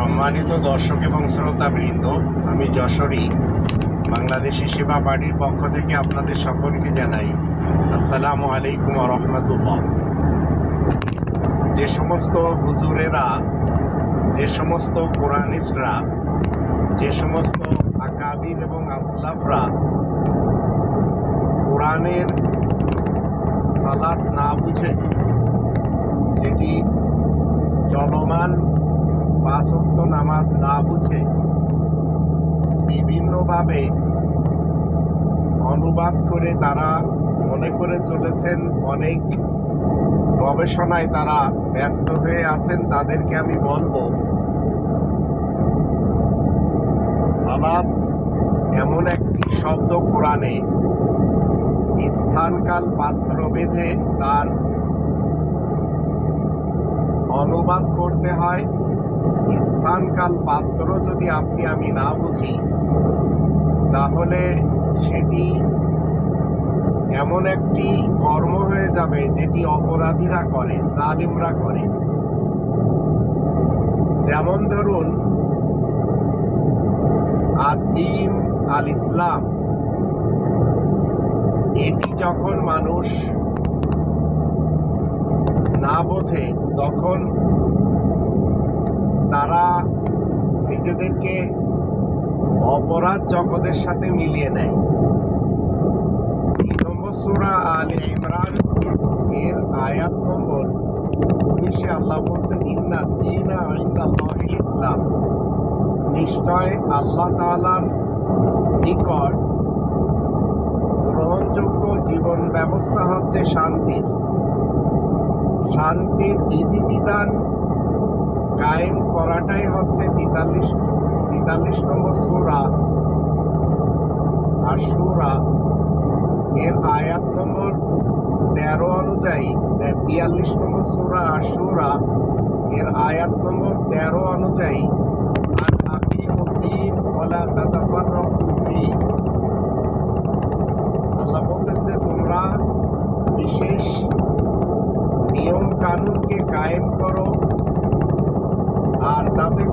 সম্মানিত দর্শক এবং শ্রোতাবৃন্দ, আমি যশোরী, বাংলাদেশি সেবা পার্টির পক্ষ থেকে আপনাদের সকলকে জানাই আসসালামু আলাইকুম রহমতুল্লাহ। যে সমস্ত হুজুরেরা, যে সমস্ত কোরআনিস্টরা, যে সমস্ত আকাবির এবং আসলাফরা কোরআনের সালাত না বুঝে যেটি চলমান পাঁচক্ত নামাজ না বুঝে বিভিন্নভাবে অনুবাদ করে তারা মনে করে চলেছেন, অনেক গবেষণায় তারা ব্যস্ত হয়ে আছেন, তাদেরকে আমি বলব, সালাত এমন একটি শব্দ কোরআনে, স্থানকাল পাত্র বেঁধে তার অনুবাদ করতে হয়। স্থানকাল পাত্র যদি আপনি আমি না বুঝি, তাহলে সেটি এমন একটি কর্ম হয়ে যাবে যেটি অপরাধীরা করে, জালিমরা করে। যেমন ধরুন, আদিম আল ইসলাম এটি যখন মানুষ না বোঝে, তখন তারা নিজেদেরকে অপরাধ জগতের সাথে মিলিয়ে নেয়। আলে ইমরান, এর আয়াত নম্বর উনিশে আল্লাহ বলছেন ইন্না দিনা ইসলাম। নিশ্চয় আল্লাহ তাআলার নিকট গ্রহণযোগ্য জীবন ব্যবস্থা হচ্ছে শান্তির। শান্তির বিধিবিধান কায়েম করাটাই হচ্ছে তেতাল্লিশ তেতাল্লিশ নম্বর সুরা। আর সুরা এর আয়াত নম্বর তেরো অনুযায়ী বিয়াল্লিশ নম্বর সুরা আর সুরা এর আয়াত নম্বর তেরো অনুযায়ী আর ওলা তাতাফাররাকু ফি। আল্লাহ বলছেন যে তোমরা বিশেষ নিয়ম কানুনকে কায়েম তাতে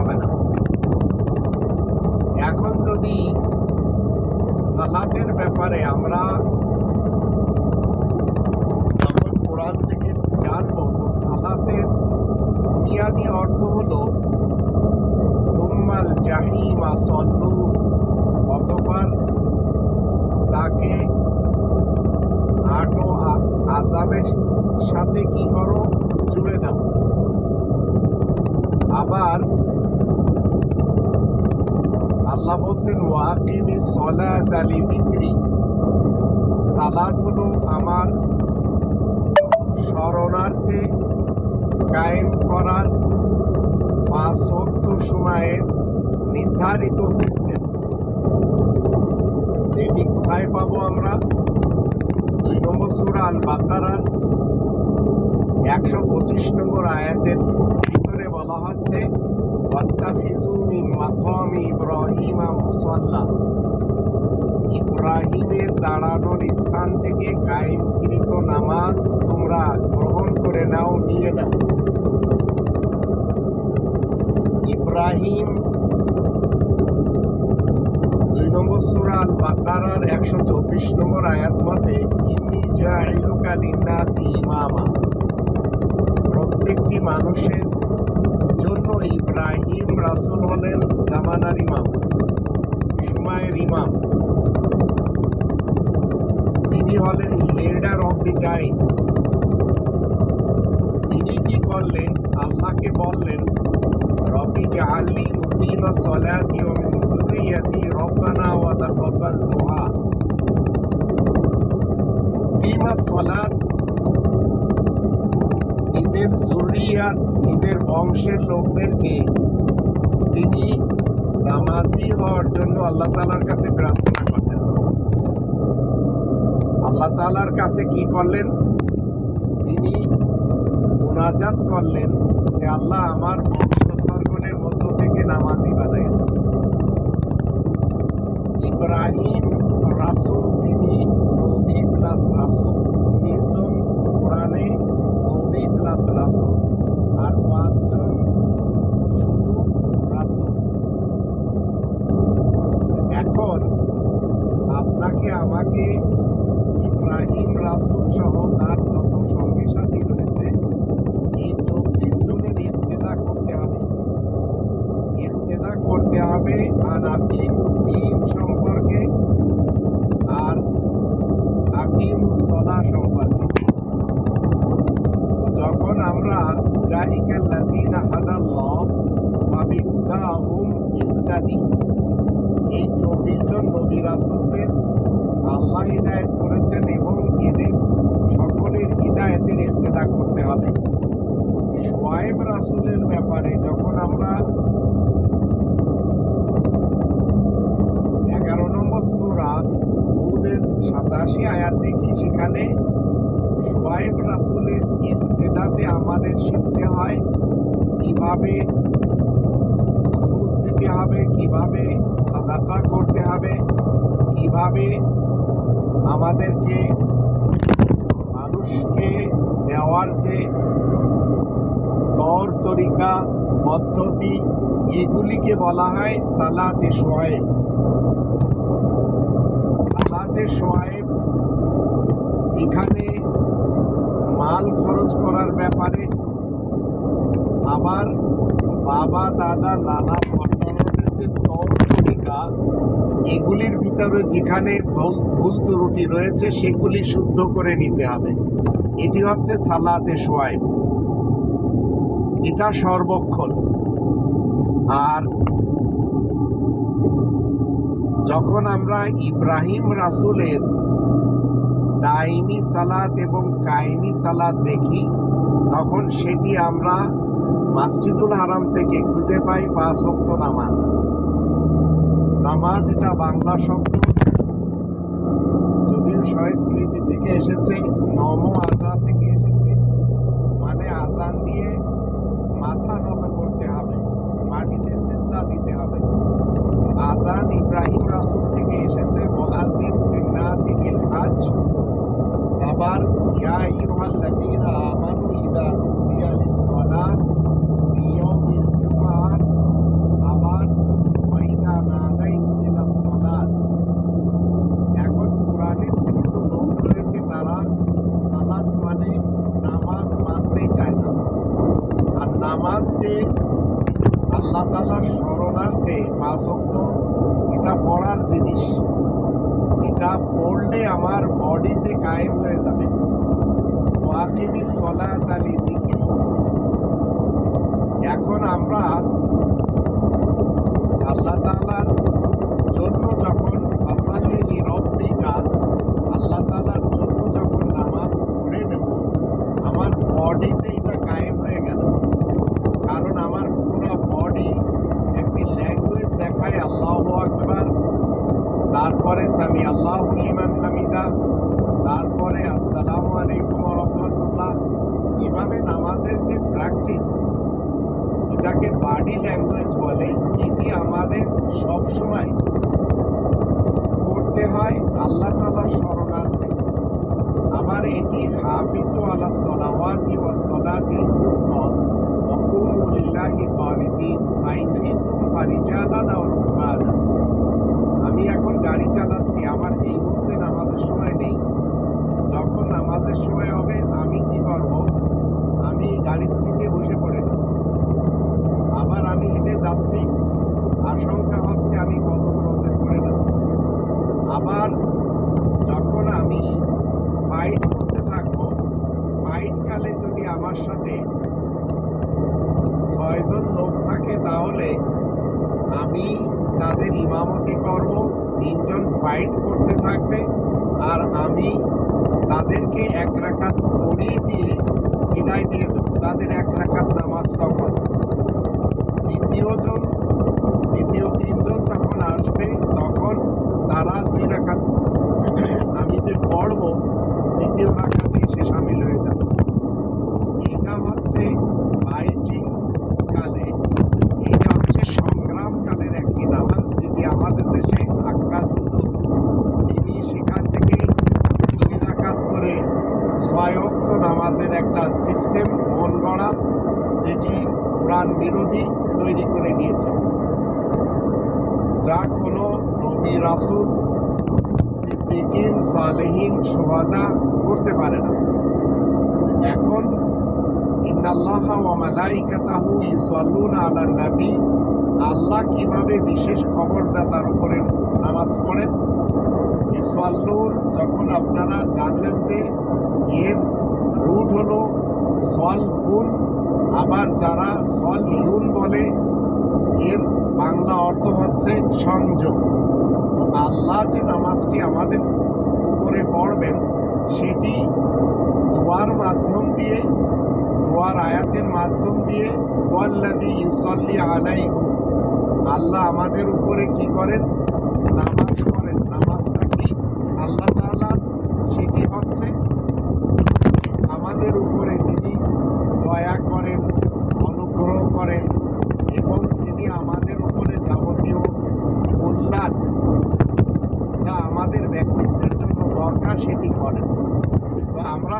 হবে না। এখন যদি সালাতের ব্যাপারে আমরা কোরআন থেকে জানব, তো অর্থ হলো তুম্মাল জাহিমা সল্লু অতঃপর তাকে আটো আজাবের সাথে কি করো? জুড়ে দাও। আবার আল্লাহ বলছেন, ওয়াকিমি সলাত আলি বিক্রি সালাত হলো আমার শরণার্থে কায়েম করার পাঁচ সময়ের নির্ধারিত সিস্টেম। এটি কোথায় পাবো আমরা? দুই নম্বর সুরা আল একশো পঁচিশ নম্বর আয়াতের ভিতরে বলা হচ্ছে ওয়াত্তাখিযু মিন মাকামি ইব্রাহিমা মুসাল্লা ইব্রাহিমের দাঁড়ানোর স্থান থেকে কায়েমকৃত নামাজ তোমরা গ্রহণ করে নাও, নিয়ে নাও। ইব্রাহিম দুই নম্বর সুরা বাকারার একশো চব্বিশ নম্বর আয়াত মতে, ইন্নি জাইলুকা ইমামা। প্রত্যেকটি মানুষের জন্য ইব্রাহিম রাসূল হলেন জামানার ইমাম, সময়ের ইমাম। তিনি হলেন লিডার অফ দি টাইম তিনি কি করলেন? আল্লাহকে বললেন রবি জাআলনি মুকিমা সলাতি মিন রব্বানা সলাত নিজের জুরিয়াত নিজের বংশের লোকদেরকে তিনি নামাজি হওয়ার জন্য আল্লাহ তালার কাছে প্রার্থনা করলেন আল্লাহ তালার কাছে কি করলেন? তিনি মোনাজাত করলেন যে আল্লাহ আমার বংশধর্গণের মধ্য থেকে নামাজি বানাই ইব্রাহিম রাসূল, তিনি নবী প্লাস রাসূল নির্জন কোরআনে নবী প্লাস আর পাঁচজন শুধু রাসূল। এখন আপনাকে আমাকে ইব্রাহিম রাসূল সহ তার যত সঙ্গী সাথী রয়েছে এই চব্বিশ জনের ইর্তেদা করতে হবে ইর্তেদা করতে হবে আর আপনি দিন সম্পর্কে আর আকিম সলা সম্পর্কে তো যখন আমরা উলাইকাল লাযিনা হাদাল্লাহ ওয়া বিহুদাহুম ইহতাদি এই চব্বিশ জন নবী রাসূলদের আল্লাহ হিদায়াত করেছেন এবং এদের সকলের হিদায়াতের ইর্তেদা করতে হবে। সোয়াইব রাসূলের ব্যাপারে যখন আমরা এগারো নম্বর সূরা হুদের সাতাশি আয়াত দেখি, সেখানে সোয়াইব রাসূলের ইর্তেদাতে আমাদের শিখতে হয় কীভাবে ঘুষ দিতে হবে, কীভাবে সাদাকা করতে হবে, কীভাবে আমাদেরকে মানুষকে দেওয়ার যে তর তরিকা পদ্ধতি, এগুলিকে বলা হয় সালাতে সোয়েব সালাতে সোয়েব এখানে মাল খরচ করার ব্যাপারে আবার বাবা, দাদা, নানা যে তর তরিকা এগুলির ভিতরে যেখানে ভুল ত্রুটি রয়েছে, সেগুলি শুদ্ধ করে নিতে হবে। এটি হচ্ছে সালাতে সোয়াইব এটা সর্বক্ষণ। আর যখন আমরা ইব্রাহিম রাসূলের দাইমি সালাত এবং কায়েমি সালাত দেখি, তখন সেটি আমরা মাসজিদুল হারাম থেকে খুঁজে পাই পাঁচ ওয়াক্ত নামাজ। নামাজ এটা বাংলা শব্দ। যদিও সংস্কৃতি থেকে এসেছে নম আজা থেকে এসেছে মানে আজান দিয়ে মাথা নত করতে হবে, মাটিতে সিজদা দিতে হবে। আজান ইব্রাহিম রাসুল থেকে এসেছে, মুআদ্দিন ফিন্নাসি বিল হজ আবার ইয়া আইয়ুহাল্লাযীনা আমানু ইযা via Solar লিল্লাহি কানিতিন ফাইন খিফতুম ফারিজালান আও রুকবানা আমি এখন গাড়ি চালাচ্ছি, আমার এই মুহূর্তে নামাজের সময় নেই। যখন নামাজের সময় হবে, আমি কি করব? আমি গাড়ির সিটে বসে পড়ে। নেব আবার আমি হেঁটে যাচ্ছি। আশঙ্কা হচ্ছে আমি কদম রচে করে নেব আবার যখন আমি ফাইট করতে থাকব ফাইট কালে যদি আমার সাথে ছয়জন লোক থাকে তাহলে আমি তাদের ইমামতি করব, তিনজন ফাইট করতে থাকবে আর আমি তাদেরকে এক রাখাত পড়িয়ে দিয়ে বিদায় দিয়ে দেবো। তাদের এক রাকাত নামাজ তখন দ্বিতীয়জন দ্বিতীয় তিনজন যখন আসবে তখন তারা দুই রাকাত আমি যে পড়ব দ্বিতীয় রাকাতে এসে সামিল হয়ে যাবে এটা হচ্ছে ফাইটিং কালে এটা হচ্ছে সংগ্রাম কালের একটি নামাজ যেটি আমাদের দেশে আক্কাস হুজুর তিনি সেখান থেকে দুই রাকাত করে স্বায়ত্ত নামাজের একটা সিস্টেম মন গড়া যেটি কোরআন বিরোধী তৈরি করে নিয়েছে। যা কোনো নবী, রাসুল, সিদ্দিকিন, সালেহীন, সোহাদা করতে পারে না। এখন ইন্নাল্লাহ ওয়া মালাইকাতাহু ইউসাল্লুনা আলান নবী, আল্লাহ কীভাবে বিশেষ খবরদাতার উপরে নামাজ পড়েন? ইউসাল্লুন, যখন আপনারা জানলেন যে এর রুট হলো সল উন আবার যারা সল ইউন বলে, এর বাংলা অর্থ হচ্ছে সংযোগ। আল্লাহ যে নামাজটি আমাদের উপরে পড়বেন, সেটি দোয়ার মাধ্যম দিয়ে, দোয়ার আয়াতের মাধ্যম দিয়ে ওয়াল্লাদি ইউসাল্লি আলাইকুম। আল্লাহ আমাদের উপরে কি করেন? নামাজ করেন। নামাজটা কি আল্লাহ তাআলা সেটি হচ্ছে আমাদের উপরে তিনি দয়া করেন অনুগ্রহ করেন এবং তিনি আমাদের উপরে যাবতীয় কল্যাণ যা আমাদের ব্যক্তিত্বের জন্য দরকার সেটি করেন তো আমরা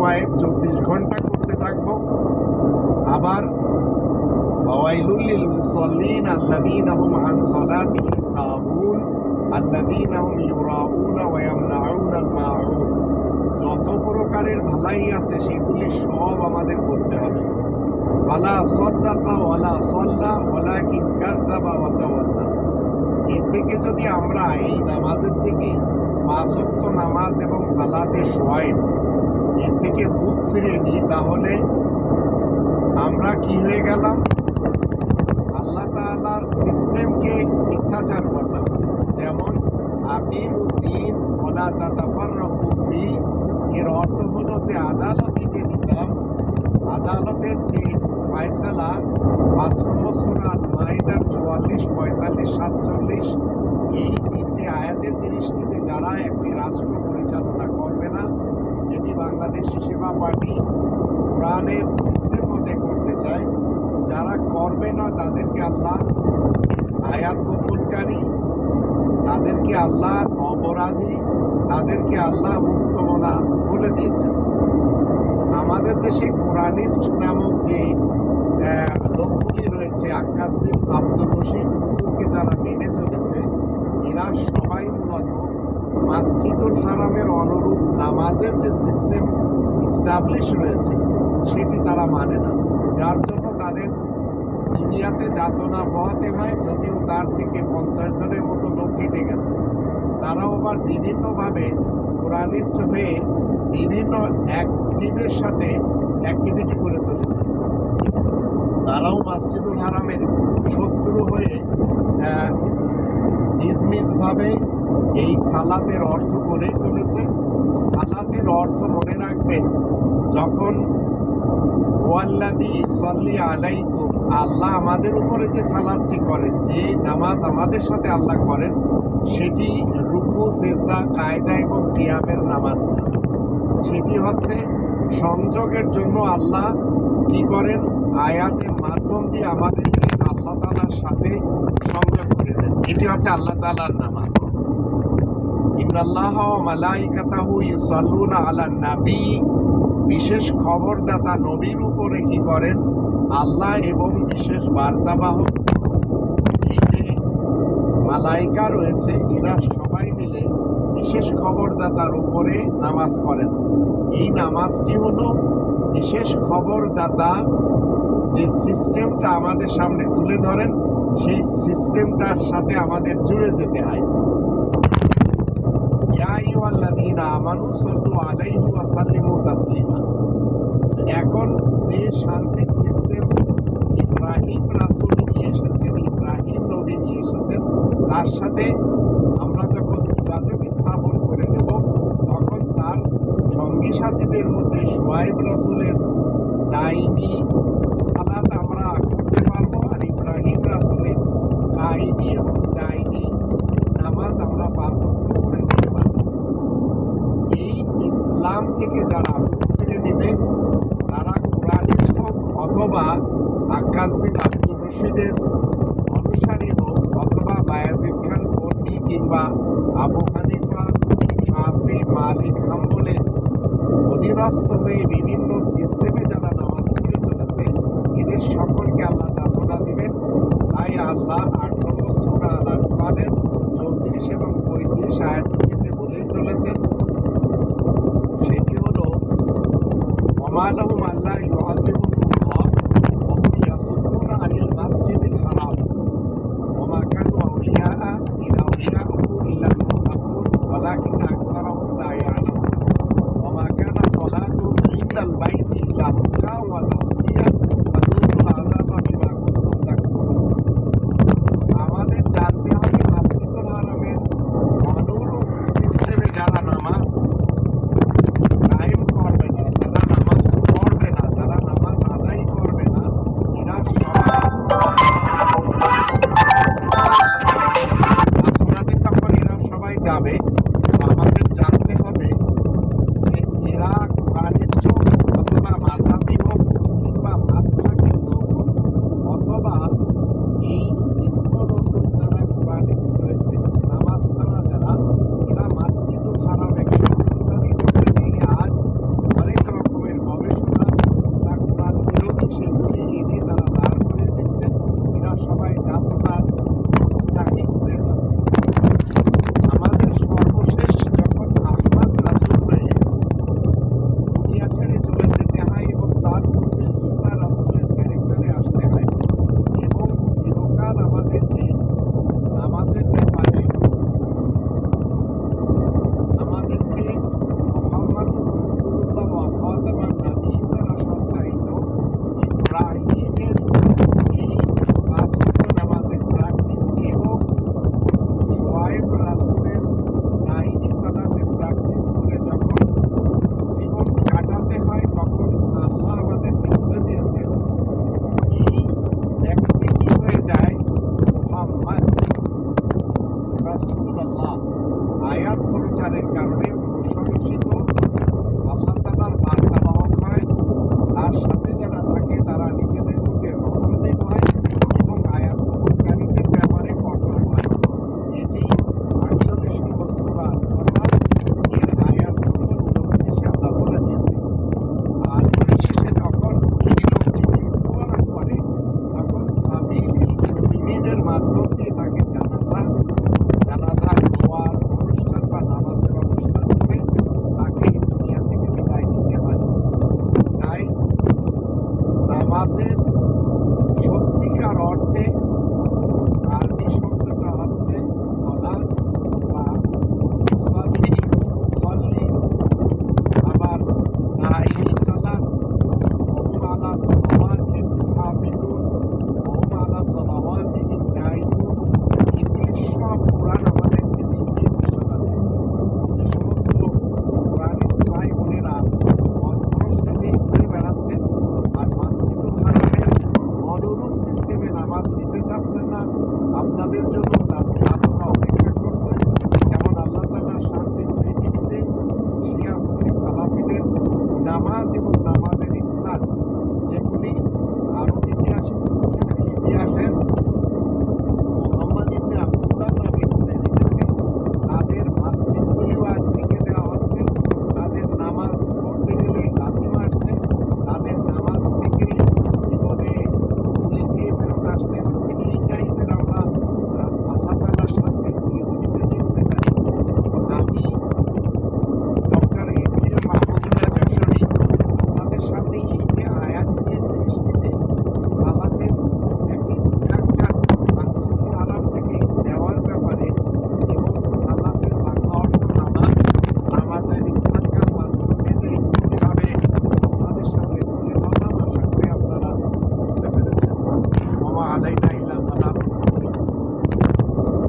সালাতের চব্বিশ ঘণ্টা করতে থাকব। আবার যত প্রকারের ভালাই আছে সেগুলি সব আমাদের করতে হবে। ওয়ালা সদ্দাকা ওয়ালা সল্লা, ওয়ালাকিন কাযযাবা ওয়া তাওয়াল্লা। এর থেকে যদি আমরা এই নামাজের থেকে ওয়াক্ত নামাজ এবং সালাতের সোয়াইব এর থেকে মুখ ফিরে নিই, তাহলে আমরা কি হয়ে গেলাম? আল্লাহ তাআলার সিস্টেমকে মিথ্যাচার করলাম। যেমন, আকিমুদ্দিন ওলা তাতাফাররাকু ফি, এর অর্থ হলো যে আদালতি যে নিজাম, আদালতের যে ফয়সালা পাঁচ নম্বর সূরা আল মাইদার চুয়াল্লিশ, পঁয়তাল্লিশ, সাতচল্লিশ, এই তিনটি আয়াতের দৃষ্টিতে যারা একটি রাষ্ট্র পরিচালনা করবে না, যেটি বাংলাদেশি সেবা পার্টি কোরআনের সিস্টেম মতে করতে চায়, যারা করবে না তাদেরকে আল্লাহ আয়াত গোপনকারী তাদেরকে আল্লাহ অপরাধী, তাদেরকে আল্লাহ মুক্তমনা বলে দিয়েছেন। আমাদের দেশে কোরআনিস্ট নামক যে আহ, লোকগুলি রয়েছে আকাশ বিন আব্দুর রশিদ হুজুরকে যারা মেনে চলেছে এরা সবাই মূলত মাসজিদুল হারামের অনুরূপ নামাজের যে সিস্টেম ইস্টাবলিশ রয়েছে সেটি তারা মানে না। যার জন্য তাদের দুনিয়াতে যাতনা পোহাতে হয়, যদিও তার থেকে পঞ্চাশ জনের মতো লোক কেটে গেছে। তারাও আবার বিভিন্নভাবে কোরআনিস্ট হয়ে বিভিন্ন অ্যাক্টিভের সাথে অ্যাক্টিভিটি করে চলেছে। তারাও মাসজিদুল হারামের শত্রু হয়ে নিজ নিজভাবে এই সালাতের অর্থ করে চলেছে। সালাতের অর্থ মনে রাখবেন, যখন ওয়াল্লাদি সল্লি আলাইকুম, আল্লাহ আমাদের উপরে যে সালাদটি করেন, যে নামাজ আমাদের সাথে আল্লাহ করেন, সেটি রুকু, সেজদা, কায়দা এবং কিয়ামের নামাজ সেটি হচ্ছে সংযোগের জন্য আল্লাহ কি করেন? আয়াতের মাধ্যম দিয়ে আমাদেরকে আল্লাহ তালার সাথে সংযোগ করে দেন। এটি হচ্ছে আল্লাহ তালার নামাজ। বিশেষ খবরদাতা নবীর উপরে কি করেন? আল্লাহ এবং বিশেষ বার্তাবাহক। মালাইকা রয়েছে, এরা সবাই মিলে বিশেষ খবরদাতার উপরে নামাজ করেন। এই নামাজটি হলো বিশেষ খবরদাতা যে সিস্টেমটা আমাদের সামনে তুলে ধরেন। সেই সিস্টেমটার সাথে আমাদের জুড়ে যেতে হয়। এখন যে শান্তির সিস্টেম ইব্রাহিম রাসূল নিয়ে এসেছেন, ইব্রাহিম নবী নিয়ে এসেছেন, তার সাথে আমরা যখন যোগাযোগ স্থাপন করে নেব, তখন তার সঙ্গী সাথীদের মধ্যে সোয়াইব রাসূলের দাইনি